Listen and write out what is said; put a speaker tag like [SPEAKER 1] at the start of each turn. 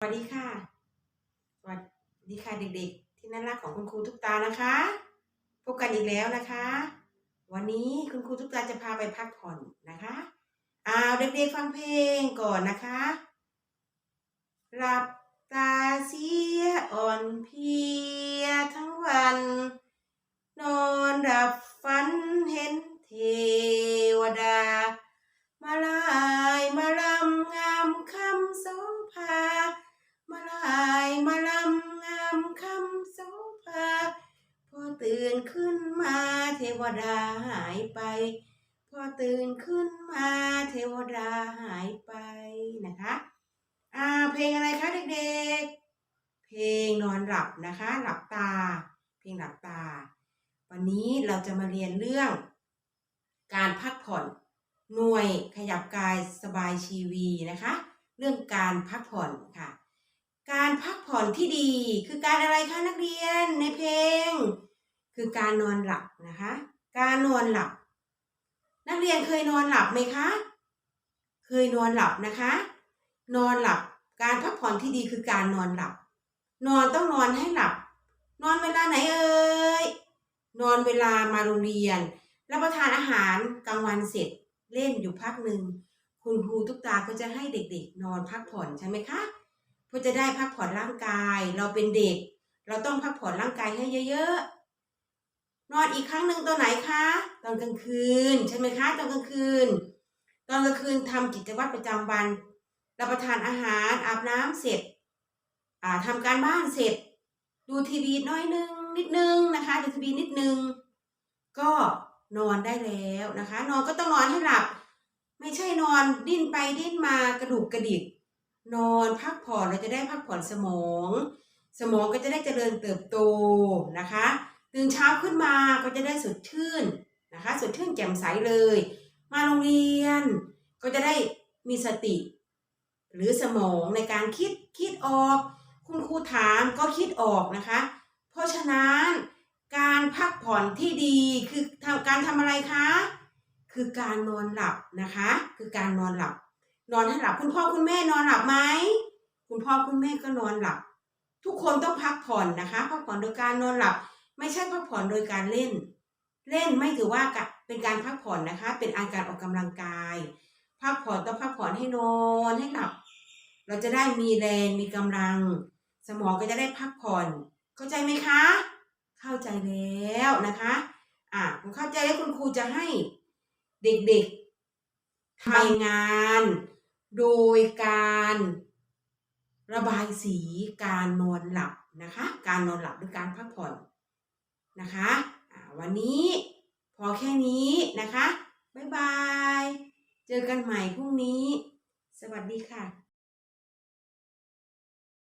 [SPEAKER 1] สวัสดีค่ะ สวัสดีค่ะเด็กๆ ที่น่ารักของคุณครูทุกตานะคะ พบกันอีกแล้วนะคะ วันนี้คุณครูทุกตาจะพาไปพักผ่อนนะคะเอาเด็กๆฟังเพลงก่อนนะคะหลับตาเสียอ่อนเพลียทั้งวัน นอนหลับฝันเห็นเทวดา มาลายมา ขึ้นมาเทวดาหายไป พอตื่นขึ้นมาเทวดาหายไปนะคะอ่าเพลงอะไรคะเด็กๆ เพลงนอนหลับนะคะ หลับตา เพลงหลับตา วันนี้เราจะมาเรียนเรื่อง การพักผ่อนหน่วยขยับกายสบายชีวีนะคะ เรื่องการพักผ่อนค่ะ การพักผ่อนที่ดีคือการอะไรคะนักเรียนในเพลง คือการนอนหลับนะคะ การนอนหลับ นักเรียนเคยนอนหลับไหมคะ เคยนอนหลับนะคะ นอนหลับ การพักผ่อนที่ดีคือการนอนหลับ นอนต้องนอนให้หลับ นอนเวลาไหนเอ่ย นอนเวลามาโรงเรียน รับประทานอาหารกลางวันเสร็จเล่นอยู่พักหนึ่ง คุณครูทุกตาก็จะให้เด็กๆ นอนพักผ่อนใช่ไหมคะ เพื่อจะได้พักผ่อนร่างกาย เราเป็นเด็ก เราต้องพักผ่อนร่างกายให้เยอะๆ นอนอีกครั้งหนึ่งตอนไหนคะ ตอนกลางคืนใช่ไหมคะ ตอนกลางคืน ตอนกลางคืนทำกิจวัตรประจำวัน รับประทานอาหารอาบน้ำเสร็จอ่าทำการบ้านเสร็จ ดูทีวีน้อยนึงนิดนึงนะคะ ดูทีวีนิดนึง ก็นอนได้แล้วนะคะ นอนก็ต้องนอนให้หลับ ไม่ใช่นอนดิ้นไปดิ้นมากระดูกกระดิก นอนพักผ่อนเราจะได้พักผ่อนสมอง สมองก็จะได้เจริญเติบโตนะคะ ตื่นเช้าขึ้นมาก็จะได้สดชื่นนะคะสดชื่นแจ่มใสเลย มาโรงเรียนก็จะได้มีสติ หรือสมองในการคิดคิดออก คุณครูถามก็คิดออกนะคะ เพราะฉะนั้นการพักผ่อนที่ดีคือทำการทำอะไรคะ คือการนอนหลับนะคะ คือการนอนหลับ นอนให้หลับคุณพ่อคุณแม่นอนหลับไหมคุณพ่อคุณแม่ก็นอนหลับ ทุกคนต้องพักผ่อนนะคะพักผ่อนโดยการนอนหลับ ไม่ใช่พักผ่อนโดยการเล่น เล่นไม่ถือว่าเป็นการพักผ่อนนะคะ เป็นอาการออกกำลังกาย พักผ่อนต้องพักผ่อนให้นอนให้หลับ เราจะได้มีแรงมีกำลัง สมองก็จะได้พักผ่อน เข้าใจไหมคะ เข้าใจแล้วนะคะอะผมเข้าใจแล้วคุณครูจะให้เด็กๆทำงาน โดยการระบายสีการนอนหลับนะคะ การนอนหลับหรือการพักผ่อน นะคะวันนี้พอแค่นี้นะคะ บ๊ายบาย เจอกันใหม่พรุ่งนี้ สวัสดีค่ะ